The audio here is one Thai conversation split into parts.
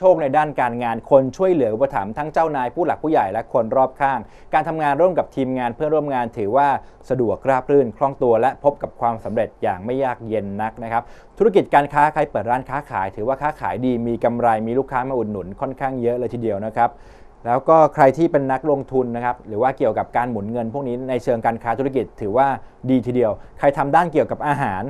ชคในด้านการงาน คนช่วยเหลืออุปถัมภ์ทั้งเจ้านายผู้หลักผู้ใหญ่และคนรอบข้าง การทำงานร่วมกับทีมงานเพื่อนร่วมงานถือว่าสะดวกราบรื่นคล่องตัว และพบกับความสำเร็จอย่างไม่ยากเย็นนักนะครับ ธุรกิจการค้าใครเปิดร้านค้าขาย ถือว่าค้าขายดีมีกำไรมีลูกค้ามาอุดหนุนค่อนข้างเยอะเลยทีเดียวนะครับแล้วก็ใครที่เป็นนักลงทุนนะครับหรือว่าเกี่ยวกับการหมุนเงิน พวกนี้ในเชิงการค้าธุรกิจถือว่าดีทีเดียว ใครทำด้านเกี่ยวกับอาหาร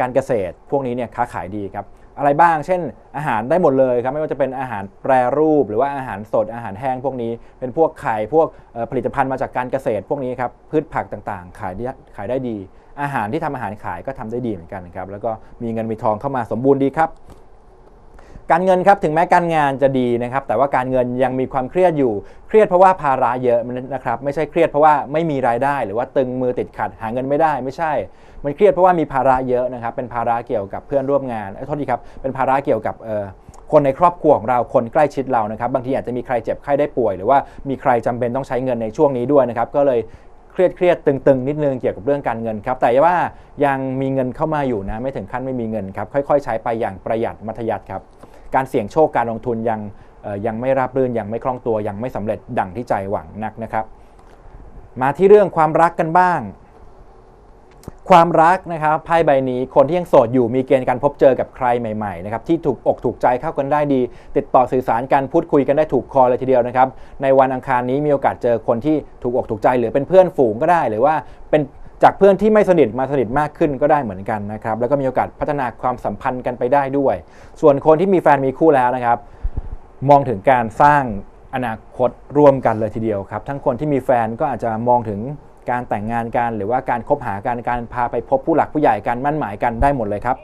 การเกษตร พวกนี้เนี่ยค้าขายดีครับ อะไรบ้าง เช่น อาหารได้หมดเลยครับไม่ว่าจะเป็นอาหารแปรรูป หรือว่าอาหารสดอาหารแห้งพวกนี้ เป็นพวกไข่พวกผลิตภัณฑ์มาจากการเกษตรพวกนี้ครับพืชผักต่างๆ ขายได้ขายได้ดี อาหารที่ทำอาหารขายก็ทำได้ดีเหมือนกันครับแล้วก็มีเงินมีทองเข้ามาสมบูรณ์ดีครับ การเงินครับถึงแม้การงานจะดีนะครับแต่ว่าการเงินยังมีความเครียดอยู่ เครียดเพราะว่าภาระเยอะนะครับไม่ใช่เครียดเพราะว่าไม่มีรายได้ หรือว่าตึงมือติดขัดหาเงินไม่ได้ไม่ใช่ มันเครียดเพราะว่ามีภาระเยอะนะครับเป็นภาระเกี่ยวกับเพื่อนร่วมงานเอ้ยโทษทีครับเป็นภาระเกี่ยวกับเอ่อคนในครอบครัวของเราคนใกล้ชิดเรานะครับบางทีอาจจะมีใครเจ็บไข้ได้ป่วย หรือว่ามีใครจำเป็นต้องใช้เงินในช่วงนี้ด้วยนะครับก็เลยเครียดเครียดๆตึงๆ นิดนึงเกี่ยวกับเรื่องการเงินครับ แต่ว่ายังมีเงินเข้ามาอยู่นะ ไม่ถึงขั้นไม่มีเงินครับ ค่อย ๆ ใช้ไปอย่างประหยัดมัธยัติครับ การเสี่ยงโชคการลงทุนยังยังไม่ราบรื่นยังไม่คล่องตัวยังไม่สำเร็จดังที่ใจหวังนักนะครับ มาที่เรื่องความรักกันบ้าง ความรักนะครับไพ่ใบนี้คนที่ยังโสดอยู่มีเกณฑ์การพบเจอกับใครใหม่ๆนะครับที่ถูกอกถูกใจเข้ากันได้ดี ติดต่อสื่อสารกันพูดคุยกันได้ถูกคอเลยทีเดียวนะครับ ในวันอังคารนี้มีโอกาสเจอคนที่ถูกอกถูกใจ หรือเป็นเพื่อนฝูงก็ได้ หรือว่าเป็น จากเพื่อนที่ไม่สนิทมาสนิทมากขึ้นก็ได้เหมือนกันนะครับแล้วก็มีโอกาสพัฒนาความสัมพันธ์กันไปได้ด้วย ส่วนคนที่มีแฟนมีคู่แล้วนะครับ มองถึงการสร้างอนาคตร่วมกันเลยทีเดียวครับ ทั้งคนที่มีแฟนก็อาจจะมองถึงการแต่งงานกัน หรือว่าการคบหากันการพาไปพบผู้หลักผู้ใหญ่การมั่นหมายกันได้หมดเลยครับ